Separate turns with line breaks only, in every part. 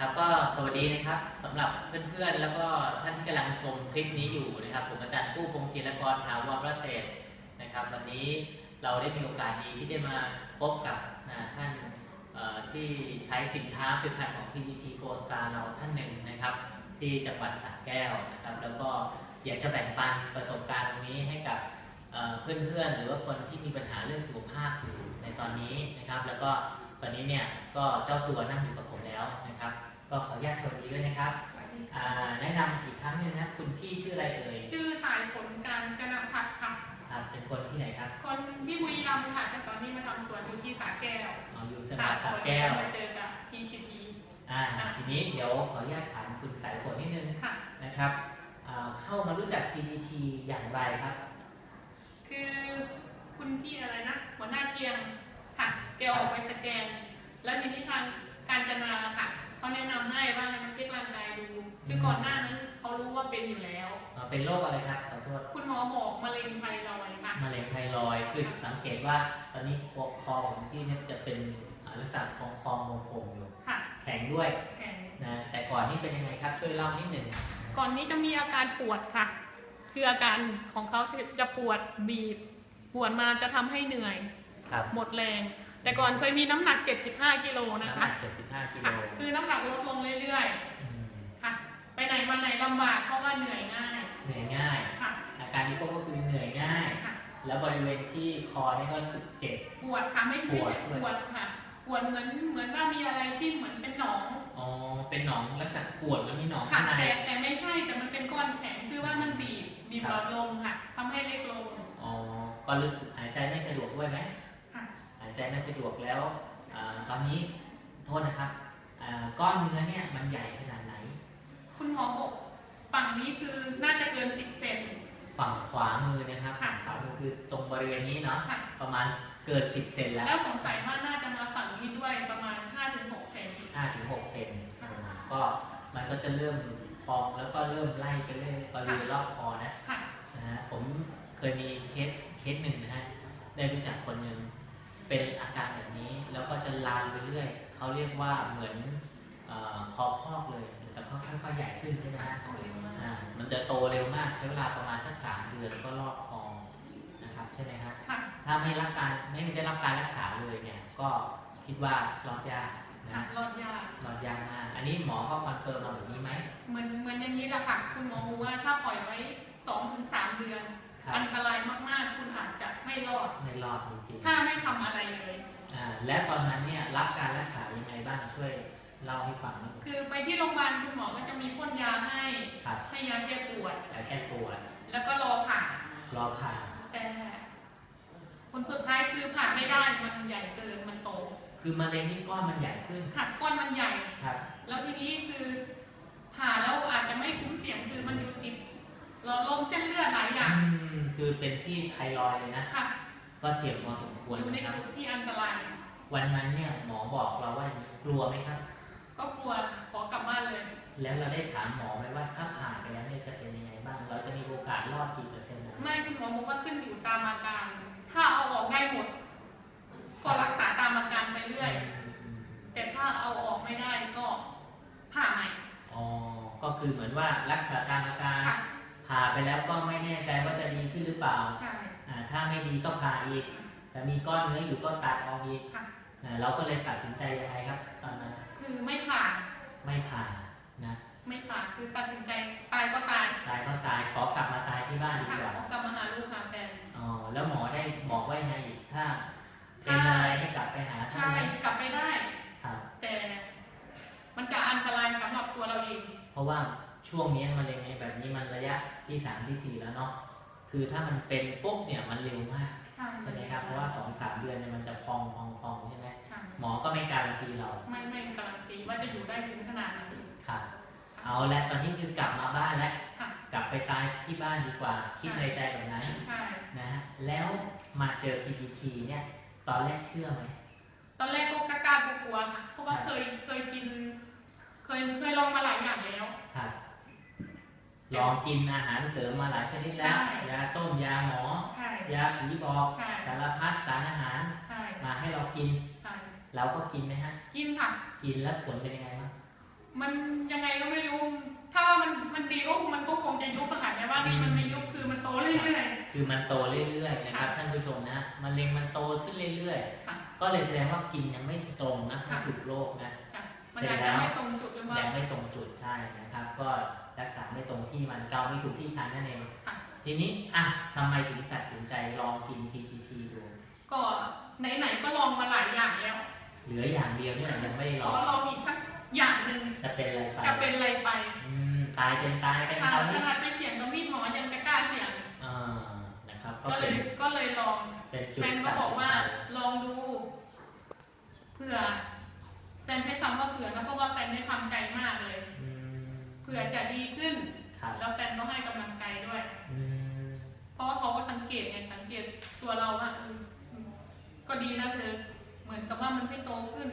ครับก็สวัสดีนะครับสำหรับเพื่อนๆ แล้วก็ท่านที่กำลังชมคลิปนี้อยู่นะครับผมอาจารย์กู้พงศ์จิรกรถาวรประเสริฐนะครับ วันนี้เราได้มีโอกาสดีที่ได้มาพบกับนะท่านที่ใช้สินค้าผลิตภัณฑ์ของ PGP Go Star เราท่านหนึ่งนะครับ ที่จังหวัดสระแก้วนะครับ แล้วก็อยากจะแบ่งปันประสบการณ์ตรงนี้ให้กับเอ่อเพื่อนๆ หรือว่าคนที่มีปัญหาเรื่องสุขภาพอยู่ในตอนนี้นะครับ แล้วก็ ตอนนี้เนี่ยก็เจ้าตัวนั่งอยู่กับผมแล้วนะครับ ก็ขออนุญาตสวัสดีด้วยนะครับอ่าแนะนำอีกครั้งหนึงนะคุณพี่ชื่ออะไรเอ่ย
ชื่อสายฝนการจนพัฒน์ค่ะ
ครับเป็นคนที่ไหนครับ
คนที่บุรีรัมย์ค่ะแต่ตอนนี้มาทำสวนอยู่ที่สาแก้ว
อ๋ออยู่สระสระแก้ว
มาเจอกับ PTP
อ่าทีนี้เดี๋ยวขออนุญาตถามคุณสายฝนนิดนึง
ค่ะ
นะครับอ่าเข้ามารู้จัก PGP อย่างไรครับ
คือคุณพี่อะไรนะ หัวหน้าเกียง ค่ะแกออกไปสแกน แล้วทีนี้ทางการจนาค่ะเขาแนะนำให้ว่าให้มาเช็คร่างกายดู คือก่อนหน้านั้นเขารู้ว่าเป็นอยู่แล้ว
อ่าเป็นโรคอะไรครับขอโทษ
คุณหมอบอกมะเร็งไทรอยด์ค่ะ
มะเร็งไทรอยด์คือสังเกตว่าตอนนี้คอคอของพี่เนี่ยจะเป็นอ่าลักษณะของคอมงคงอยู่
ค่ะ
แข็งด้วย
แข็ง
นะแต่ก่อนนี่เป็นยังไงครับช่วยเล่านิดหนึ่ง
ก่อนนี้จะมีอาการปวดค่ะ คืออาการของเขาจะจะปวดบีบ ปวดมาจะทำให้เหนื่อย
ครับ
หมดแรง แต่ก่อนเคยมีน้ำหนัก 75กิโลนะ
น้ำห
คะ
นัก75กิโล
ค่ะคือน้ำหนักลดลงเรื่อย
อืม
ๆค่ะ ไปไหนมาไหนลำบากเพราะว่าเหนื่อยง่าย
เหนื่อยง่าย
ค่ะ
อาการที่พบก็คือเหนื่อยง่าย
ค่ะ
แล้วบริเวณที่คอนี่ก็รู้สึกเจ็บ
ปวดค่ะไม่
ป
ไม่
วด
เจ็บ
ด้วย
ปวดค่ะ ปวดเหมือนเหมือนว่ามีอะไรที่เหมือนเป็นหนอง
อ๋อ เป็นหนองลักษณะปวดแล้วมีหนอง
ค่ะ
ข้างใน
แต่แต่ไม่ใช่แต่มันเป็นก้อนแข็งคือว่ามันบีบบีบ
ครับ
หลอดลมค่ะทำให้เล็กลง
อ๋อ ก็รู้สึกหายใจไม่สะดวกด้วยไหม
ค่ะ
หาย ใจไม่สะดวกแล้วอาตอนนี้โทษนะครับอ่าก้อนเนื้อเนี่ยมันใหญ่ขนาดไหน
คุณหมอบอกฝั่งนี้คือน่าจะเกิน 10 เซน
ฝั่งขวามือนะครับ
ค่ะ
ขวามือคือตรงบริเวณนี้เนาะ
ค่ะ
ประมาณเกิด 10 เซนแล้ว
แล้วสงสัยว่าน่าจะมาฝั่งนี้ด้วยประมาณ 5-6 เซน
5-6 เซน
ค่ะ
ก็มันก็จะเริ่มพองแล้วก็เริ่มไล่ไปเรื่อยบริเวณรอบคอนะ
ค่ะ
นะฮะผมเคยมีเคสเคสหนึ่งนะฮะได้รู้จักคนหนึ่ง เป็นอาการแบบนี้ แล้วก็จะลามไปเรื่อยเขาเรียกว่าเหมือนเออคอพอกเลยแต่ก็ค่อยๆใหญ่ขึ้นใช่ไหมฮะ
โตเร็วมาก
อ่ามันจะโตเร็วมากใช้เวลาประมาณสักสามเดือนก็รอบคอนะครับใช่ไหมครับ
ค่ะ
ถ้าไม่รับการไม่ได้รับการรักษาเลยเนี่ยก็คิดว่ารอดยากนะ
ค่ะรอดยาก
รอดยากมากอันนี้หมอก็คอนเฟิร์มมาแบบนี้ไหม
เหมือนเหมือนอย่างนี้แหละค่ะคุณหมอบอกว่าถ้าปล่อยไว้2-3เดือน
ครับ
อันตรายมากๆ คุณอาจจะไม่รอด
ไม่รอดจริงๆ
ถ้าไม่ทำอะไรเลย
อ่าและตอนนั้นเนี่ยรับการรักษายังไงบ้างช่วยเล่าให้ฟังหน่อย
คือไปที่โรงพยาบาลคุณหมอก็จะมีพ่นยาให้
ครับ
ให้ยาแก้ปวด
แต่แค่ปวด
แล้วก็รอผ่าร
อผ่า
แต่ผลสุดท้ายคือผ่าไม่ได้มันใหญ่เกินมันโต
คือมะเร็งนี่ก้อนมันใหญ่ขึ้น
ค่ะก้อนมันใหญ่
ครับ
แล้วทีนี้คือผ่าแล้วอาจจะไม่คุ้มเสียงคือ
คือเป็นที่ไทรอยด์เลยนะ
ค่ะ
ก็เสี่ยงพอสมควร
อยู่ใน
นะครับ
จุดที่อันตราย
วันนั้นเนี่ยหมอบอกเราว่ากลัวไหมครับ
ก็กลัวขอกลับบ้านเลย
แล้วเราได้ถามหมอไหมว่าถ้าผ่าไปแล้วเนี่ยจะเป็นยังไงบ้าง เราจะมีโอกาสรอดกี่เปอร์เซ็นต์นะ
ไม่คุณหมอบอกว่าขึ้นอยู่ตามอาการ ถ้าเอาออกได้หมด ก็รักษาตามอาการไปเรื่อย
อืม
แต่ถ้าเอาออกไม่ได้ก็ผ่าใหม่
อ๋อก็คือเหมือนว่ารักษาตามอาการ
ค่ะ
ผ่าไปแล้วก็ไม่แน่ใจว่าจะดีขึ้นหรือเปล่า
ใช่
อ่าถ้าไม่ดีก็ผ่าอีก แต่มีก้อนเนื้ออยู่ก็ตัดออกอีก
ค่ะ
อ่าเราก็เลยตัดสินใจยังไงครับ ตอนนั้น
คือไม่ผ่า
ไม่ผ่านะ
ไม่ผ่าคือตัดสินใจตายก็ตาย
ตายก็ตายขอกลับมาตายที่บ้านดี
ค่ะ
กว่า
ขอกลับมาหาลูกหาแฟน
อ๋อแล้วหมอได้บอกว่ายังไงอีกถ้าเป็นอะไรให้กลับไปหาท่าน
ใช่
ไหม
กลับไปได้
ครับ
แต่มันจะอันตรายสำหรับตัวเราเอง
เพราะว่าช่วงนี้มะเร็งในแบบนี้มันระยะ ที่สามที่สี่แล้วเนาะคือถ้ามันเป็นปุ๊บเนี่ยมันเร็วมาก
ใช่
ใช่ไหมครับเพราะว่าสองสามเดือนเนี่ยมันจะพองพองพองใช่ไหม
ใช่
หมอก็ไม่การันตีเรา
ไม่ไม่การันตีว่าจะอยู่ได้ถึงขนาดนั้น
ครับเอาละตอนนี้คือกลับมาบ้านแล้ว
ค่ะ
กลับไปตายที่บ้านดีกว่า คิดในใจแบบนั้น
ใช่
นะฮะแล้วมาเจอ PPT เนี่ย ตอนแรกเชื่อไหม
ตอนแรกก็กล้าๆกลัวๆค่ะเพราะว่าเคยเคยกิน เคยเคยลองมาหลายอย่างแล้ว
ครับ ลองกินอาหารเสริมมาหลายชนิดแล้ว
ใช่
ยาต้มยาหมอ
ใช่
ยาผีบอก
ใช่
สารพัดสารอาหาร
ใช่
มาให้เรากิน
ใช่
เราก็กินไหมฮะ
กินค่ะ
กินแล้วผลเป็นยังไงบ้าง
มันยังไงก็ไม่รู้ ถ้าว่ามันมันดีก็คงมันก็คงจะยุบอะค่ะแต่ว่านี่มันไม่ยุบคือมันโตเรื่อย
คือมันโตเรื่อยๆนะครับท่านผู้ชมนะมะเร็งมันโตขึ้นเรื่อย
ๆค่ะ
ๆ ก็เลยแสดงว่ากินยังไม่ตรงนะไม่ถูกโรคนะ
ค่ะ มันอาจจะไม่ตรงจุดหรือเปล่า
ยังไม่ตรงจุดใช่นะครับ ก็ รักษาไม่ตรงที่มันเกาไม่ถูกที่ทางนั่นเอง
ค่ะ
ทีนี้อะทำไมถึงตัดสินใจลองกิน PCP ดู
ก็ไหนๆก็ลองมาหลายอย่างแล้ว
เหลืออย่างเดียวเนี่ยยังไม่ได้
ข
ล
อ
อง
ลองอีกสักอย่างหนึ่ง
จะเป็นอะไรไป
จะเป็นอะไรไป
อืมตายเป็นตายไป
ค่ะ
คราว
ข
นี้
นาดไปเสี่ยงกับมีดหมอยังจะกล้าเสี่ยง
อ่านะครับ ก็
ก็เล
เป็น
ยก็เลยลอง
เป็นจุด
แฟนก็
ตัด
บอกว่า
สินใจ
ลองดูเผื่อแฟนใช้คำว่าเผื่อนะเพราะว่าแฟนได้ทำใจมากเลย
อืม
เผื่อจะดีขึ้น
ครับ
แล้วแฟนก็ให้กำลังใจด้วย
อืม
เพราะว่าเขาก็สังเกตไงสังเกตตัวเราว่าเออก็ดีนะเธอเหมือนกับว่ามันไม่โตขึ้น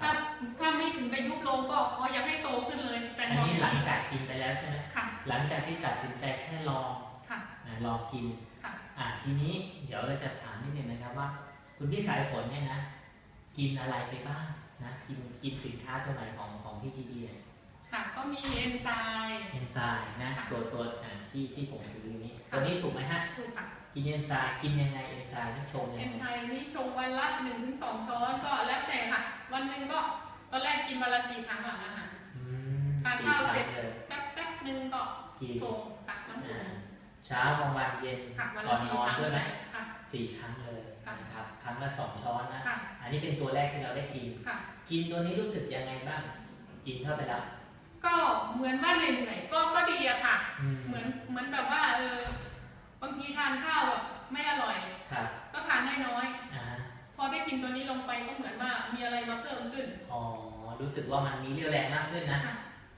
ครั
ถ้า
บ
ถ้าไม่ถึงกับยุบลงก็ขออยากให้โตขึ้นเลย แฟน
อัน
บอก
นี้
อย่า
หลัง
นี้
จากกินไปแล้วใช่ไหม
ค่ะ
หลังจากที่ตัดสินใจแค่ลอง
ค่ะ
อะลองกิน
ค่ะ
อะทีนี้เดี๋ยวเราจะถามนิดนึงนะครับว่า คุณพี่สายฝนเนี่ยนะ กินอะไรไปบ้างนะ กินกินสินค้าตัวไหนของของพี่จีดีเนี่ย
ค่ะก็มีเอนไซม์
เอนไซม์นะ
ค่ะ
ตัวตัวอะที่ที่ผมถืออยู่นี้
ค่ะ
ตัวนี้ถูกไหมฮะ
ถูกค่ะ
กินเอนไซม์กินยังไงเอนไซม์ที่ชง
เอ
ยัง
น
ไง
ไซม์นี่ชงวันละหนึ่งถึงสองช้อนก็แล้วแต่ค่ะ วันหนึ่งก็ตอนแรกกินวันละสี่ครั้งหลังอาหาร
อืม
ทาน
สี่
ข้าว
ค
เสร็
รั้
จ
งเลย
สักแป๊บหนึ่งก็
กิน
ชงค่ะน้ำอุ่
อ่านเช้ากลางวันเย็น
ค่ะวัน
ก่
ละ
อน
สี่
นอน
ครั้ง
ด้วยไหม
ค่ะ
สี่ครั้งเลย
ค่ะ
นะครับครั้งละสองช้อนนะ
ค่ะ
อันนี้เป็นตัวแรกที่เราได้กิน
ค่ะ
กินตัวนี้รู้สึกยังไงบ้าง กินเข้าไปแล้ว
ก็เหมือนว่าเหนื่อยๆก็ก็ดีอะค่ะ
อืม
เหมือนเหมือนแบบว่าเออบางทีทานข้าวอะไม่อร่อย
ครับ
ก็ทานได้น้อย
อ่าฮะ
พอได้กินตัวนี้ลงไปก็เหมือนว่ามีอะไรมาเพิ่มขึ้น
อ๋อรู้สึกว่ามันมีเรี่ยวแรงมากขึ้นนะ
ค่ะ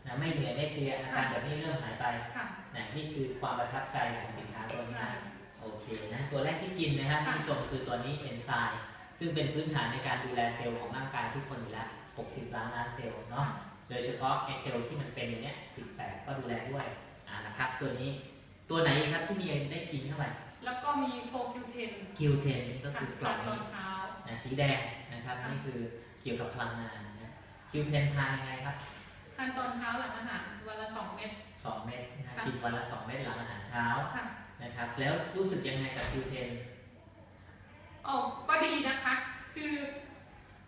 นะไม่เหนื่อยไม่เพลียอาการ
ค่ะ
แบบนี้เริ่มหายไป
ค่ะ
นะนี่คือความประทับใจของสินค้าตัวนี้
ใช่
นะ โอเคนะตัวแรกที่กินนะฮะ
ค่ะ
ท่านผู้ชมคือตัวนี้เอนไซม์ซึ่งเป็นพื้นฐานในการดูแลเซลล์ของร่างกายทุกคนอยู่แล้ว 60 ล้านล้านเซลล์เนาะ โดยเฉพาะไอเซลล์ที่มันเป็นอย่างเนี้ยติดแปลกก็ดูแลด้วยอ่านะครับ ตัวนี้ตัวไหนอีกครับที่มีได้กินเข้าไป
แล้วก็มีโปรคิวเทน
คิวเทนนี่ก็
ค่ะ
คือกล่
ทา
อนง
ตอ
นี้
นเช้า
นะสีแดงนะครับ
ค่ะ
นี่คือเกี่ยวกับพลังงานนะคิวเทนทานยังไงครับ
ทานตอนเช้าหลังอาหารวันละสองเม็ด
2เม็ดนะ
ค่ะ
กินวันละ 2 เม็ดหลังอาหารเช้า
ค่ะ
นะครับ แล้วรู้สึกยังไงกับคิวเทน
โอ้ก็ดีนะคะ คือ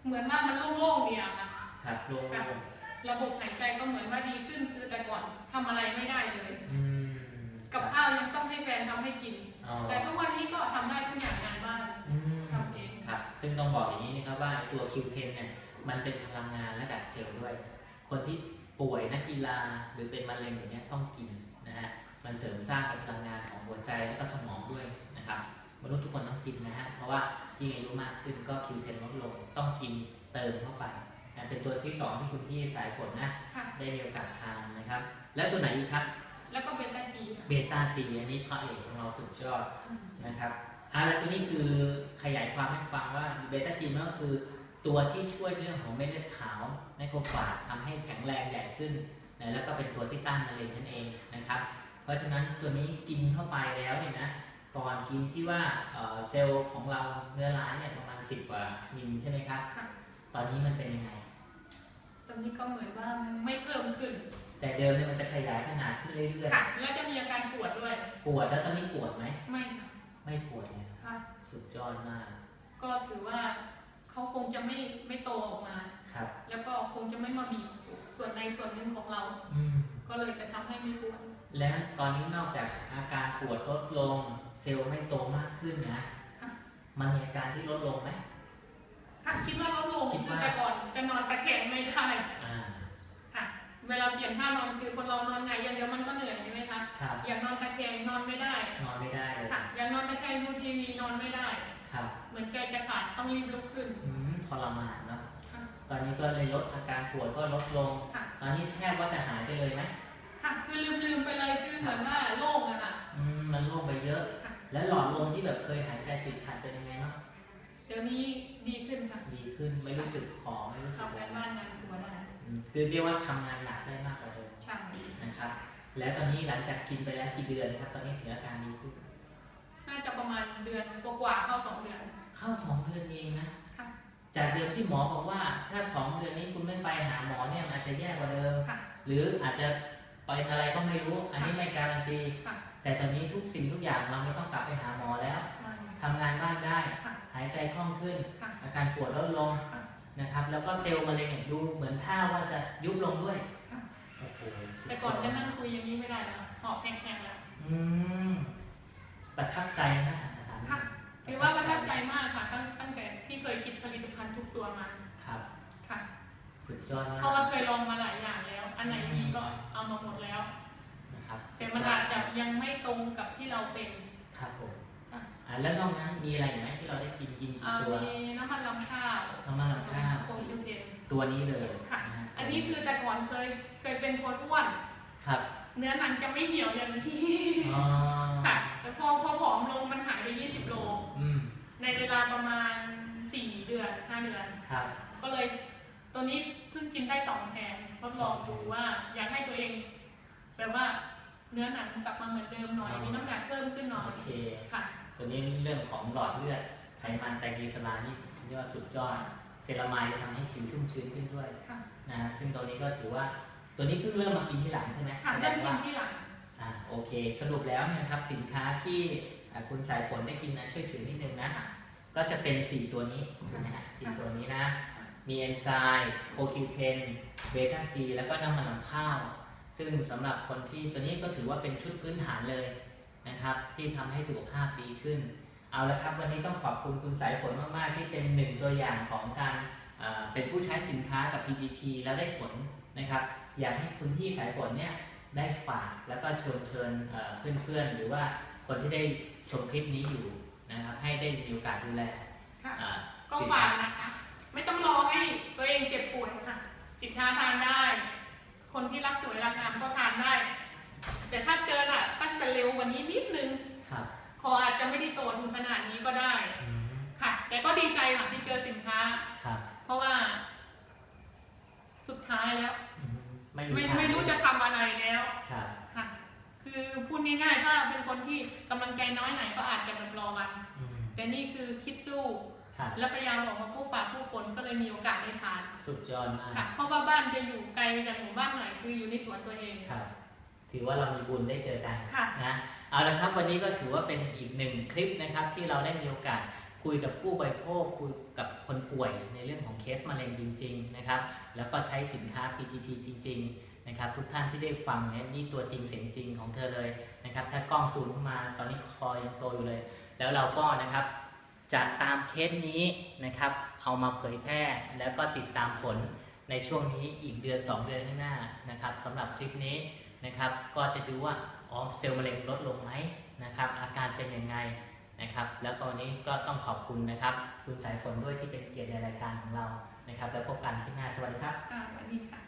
เหมือนว่ามันโล่งๆดีอะค่ะ
ครับโล่ง
ค่ะ ระบบหายใจก็เหมือนว่าดีขึ้นคือแต่ก่อนทำอะไรไม่ได้เลย
ๆอืม
กับข้าวยังต้องให้แฟนทำให้กิน
อ๋อ
แต่ทุกวันนี้ก็ทำได้ทุกอย่างงานบ้าน
อืม
ทำเอง
ครับ ซึ่งต้องบอกอย่างนี้นะครับว่าตัวคิวเทนเนี่ยมันเป็นพลังงานและดับเซลล์ด้วย คนที่ป่วยนักกีฬาหรือเป็นมะเร็งอย่างเงี้ยต้องกินนะฮะมันเสริมสร้างกับพลังงานของหัวใจและก็สมองด้วยนะครับมนุษย์ทุกคนต้องกินนะฮะเพราะว่ายิ่งอายุมากขึ้นก็คิวเทนลดลงต้องกินเติมเข้าไป นะเป็นตัวที่สองที่คุณพี่สายฝนนะ
ค่ะ
ได้มีโอกาสทานนะครับ แล้วตัวไหนอีกครับ
แล้วก็เบต้าดีค่ะ
เบต้าจีอันนี้พระเอกของเราสุดยอดนะครับอ่าแล้วตัวนี้คือขยายความให้ฟังว่าเบต้าจีมันก็คือตัวที่ช่วยเรื่องของเม็ดเลือดขาวไมโครฟาจทำให้แข็งแรงใหญ่ขึ้นนะแล้วก็เป็นตัวที่ต้านมะเร็งนั่นเองนะครับ เพราะฉะนั้นตัวนี้กินเข้าไปแล้วเนี่ยนะ ก่อนกินที่ว่าเอ่อเซลล์ของเราเนื้อร้ายเนี่ยประมาณ 10 กว่ามิลใช่ไหมครับ
ค่ะ
ตอนนี้มันเป็นยังไง
ตอนนี้ก็เหมือนว่ามันไม่เพิ่มขึ้น
แต่เดิมเนี่ยมันจะขยายขนาดขึ้นเรื่อย
ค่ะ แล้วจะมีอาการปวดด้วย
ๆ ปวดแล้วตอนนี้ปวดไหม
ไม่ค่ะ
ไม่ปวดเลย
ค่ะ
สุดยอดมาก
ก็ถือว่าเขาคงจะไม่ไม่โตออกมา
ครับ
แล้วก็คงจะไม่มาบีบส่วนในส่วนหนึ่งของเรา
อืม
ก็เลยจะทำให้ไม่ปวด
แล้วตอนนี้นอกจากอาการปวดลดลง เซลล์ไม่โตมากขึ้นนะ
ค่ะ
มันมีอาการที่ลดลงไหม
ค่ะคิดว่าลดลง
คิด
คือ
ว่า
แต่ก่อนจะนอนตะแคงไม่ได้
อ่า
ค่ะ เวลาเปลี่ยนท่านอนคือคนเรานอนไงอย่างเดียวมันก็เหนื่อยใช่ไหมคะ
ครับ
อย่างนอนตะแคงนอนไม่ได้
นอนไม่ได้เลย
ค่ะอย่างนอนตะแคงดูทีวีนอนไม่ได้
ครับ
เหมือนใจจะขาดต้องรีบลุกขึ้น
อืมทรมานเนาะ
ค่ะ
ตอนนี้ก็เลยลดอาการปวดก็ลดลง
ค่ะ
ตอนนี้แทบว่าจะหายไปเลยไหม
ค่ะคือลืมลืมๆไปเลยคือเหมือนว่าโล่งอะค่ะ
อืมมันโล่งไปเยอะ
ค่ะ
แล้วหลอดลมที่แบบเคยหายใจติดขัดเป็นยังไงบ้าง
เดี๋ยวนี้ดีขึ้นค่ะ
ดีขึ้นไม่รู้สึกหอมไม่รู้สึก
ทำ
อะไร
งานบ้านงานครัวได้
อืมคือเรียกว่าทำงานหนักได้มากกว่าเดิม
ใช่
นะครับ แล้วตอนนี้หลังจากกินไปแล้วกี่เดือนครับ ตอนนี้ถึงอาการดีขึ้น
น่าจะประมาณเดือนกว่าๆเข้าสองเดือน
เข้าสองเดือนเองนะ
ค่ะ
จากเดิมที่หมอบอกว่าถ้าสองเดือนนี้คุณไม่ไปหาหมอเนี่ยมันอาจจะจะแย่กว่าเดิม
ค่ะ
หรืออาจจะเป็นอะไรก็ไม่รู้ อันนี้ไม่การันตี
ค่ะ
แต่ตอนนี้ทุกสิ่งทุกอย่างเราไม่ต้องกลับไปหาหมอแล้ว
มา
ทำงานบ้านได้
ค่ะ
หายใจคล่องขึ้น
ค่ะ
อาการปวดลดลง
ค่ะ
นะครับ แล้วก็เซลล์มะเร็งเนี่ยดูเหมือนท่าว่าจะยุบลงด้วย
ค่ะ
โอ้โหสุดยด
แต่ก่อนจะนั่งคุยอย่างนี้ไม่ได้แล้วค่ะหอบแห้งๆแล้ว
อืมประทับใจนะอาจารย์
ค่ะถือว่าประทับใจมากค่ะตั้งตั้งแต่ที่เคยกินผลิตภัณฑ์ทุกตัวมา
ครับ
ค่ะ
สุดยอดมาก
เพราะว่าเคยลองมาหลายอย่างแล้ว อันไหนดีก็เอามาหมดแล้ว
นะครับ
แต่มันอาจจะยังไม่ตรงกับที่เราเป็น
ครับผม
ค่ะ
อ่า แล้วนอกนั้นมีอะไรอีกไหมที่เราได้กินกินกี่
อ่า
ตัว
มีน้ำมันลำข้าว
น้ำมันลำข้าว
โคคิวเทน
ตัวนี้เลย
ค่ะ
นะฮะ
อันนี้คือแต่ก่อนเคยเคยเป็นคนอ้วน
ครับ
เนื้อหนังจะไม่เหี่ยวอย่างนี้
อ๋อ
ค่ะแต่พอพอผอมลงมันหายไป 20 โล
อืม
ในเวลาประมาณ 4 เดือน 5 เดือน
ครับ
ก็เลยตัวนี้เพิ่งกินได้สองแผงทดลองดูว่าอยากให้ตัวเองแบบว่าเนื้อหนังกลับมาเหมือนเดิมหน่อยมีน้ำหนักเพิ่มขึ้นหน่อย
โอเค
ค่ะ
ตัวนี้เรื่องของหลอดเลือดไขมันไตรกลีเซอไรด์นี่เรียกว่าสุดยอดเซรามายจะทำให้ผิวชุ่มชื้นขึ้นด้วย
ค่ะ
นะฮะซึ่งตัวนี้ก็ถือว่าตัวนี้เพิ่งเริ่มมากินที่หลังใช่ไหม
ค่ะ
แสด
เริ่ม
ง
กิ
ว่า
นที่หลัง
อ่าโอเค สรุปแล้วเนี่ยนะครับสินค้าที่อ่าคุณสายฝนได้กินนะช่วยถือนิดนึงนะ ก็จะเป็น 4 ตัวนี้ถูกไหมฮะสี่ตัวนี้นะ มีเอนไซม์โคคิวเทนเบต้าจีแล้วก็น้ำมันลำข้าว ซึ่งสำหรับคนที่ตัวนี้ก็ถือว่าเป็นชุดพื้นฐานเลย นะครับ ที่ทำให้สุขภาพดีขึ้น เอาละครับ วันนี้ต้องขอบคุณคุณสายฝนมาก ๆ ที่เป็นหนึ่งตัวอย่างของการอ่าเป็นผู้ใช้สินค้ากับ PGP แล้วได้ผลนะครับ อยากให้คุณพี่สายฝนเนี่ยได้ฝากแล้วก็ชวนเชิญเอ่อเพื่อน ๆ หรือว่าคนที่ได้ชมคลิปนี้อยู่นะครับ ให้ได้มีโอกาสดูแล
ค่ะ
อ่า
ก็ฝากนะคะ ไม่ต้องรอให้ตัวเองเจ็บป่วยค่ะ สินค้าทานได้ คนที่รักสวยรักงามก็ทานได้ แต่ถ้าเจอน่ะ ตั้งแต่เร็วกว่านี้นิดนึง
ครับ
คออาจจะไม่ได้โตถึงขนาดนี้ก็ได้
อืม
ค่ะ แต่ก็ดีใจค่ะที่เจอสินค้า
ครับ
เพราะว่า สุดท้ายแล้ว
อืมไม่
ไม่
ทาง
ไม่รู้จะทำอะไรแล้ว
ครับ
ค่ะ คือพูดง่ายๆถ้าเป็นคนที่กำลังใจน้อยหน่อยก็อาจจะแบบรอวัน
อืม
แต่นี่คือคิดสู้
ครับ
และพยายามออกมาพบปะผู้คนก็เลยมีโอกาสได้ทาน
สุดยอดมาก
ค่ะ เพราะว่าบ้านจะอยู่ไกลจากหมู่บ้านหน่อยคืออยู่ในสวนตัวเอง
ครับ ถือว่าเรามีบุญได้เจอกัน
ค่ะ
นะเอาละครับวันนี้ก็ถือว่าเป็นอีกหนึ่งคลิปนะครับ ที่เราได้มีโอกาสคุยกับผู้บริโภคคุยกับคนป่วยในเรื่องของเคสมะเร็งจริง ๆ นะครับ แล้วก็ใช้สินค้า PGP จริง ๆ นะครับ ทุกท่านที่ได้ฟังเนี่ยนี่ตัวจริงเสียงจริงของเธอเลยนะครับ ถ้ากล้องซูมเข้ามาตอนนี้คอยังโตอยู่เลย แล้วเราก็นะครับจะตามเคสนี้นะครับ เอามาเผยแพร่แล้วก็ติดตามผลในช่วงนี้อีกเดือน 2 เดือนข้างหน้านะครับสำหรับคลิปนี้ นะครับ ก็จะดูว่าอ๋อเซลล์มะเร็งลดลงไหมนะครับ อาการเป็นยังไงนะครับ แล้วก็วันนี้ก็ต้องขอบคุณนะครับ คุณสายฝนด้วยที่เป็นเกียรติในรายการของเรานะครับ แล้วพบกันที่หน้าสวัสดีครับ
ค่ะสวัสดีค่ะ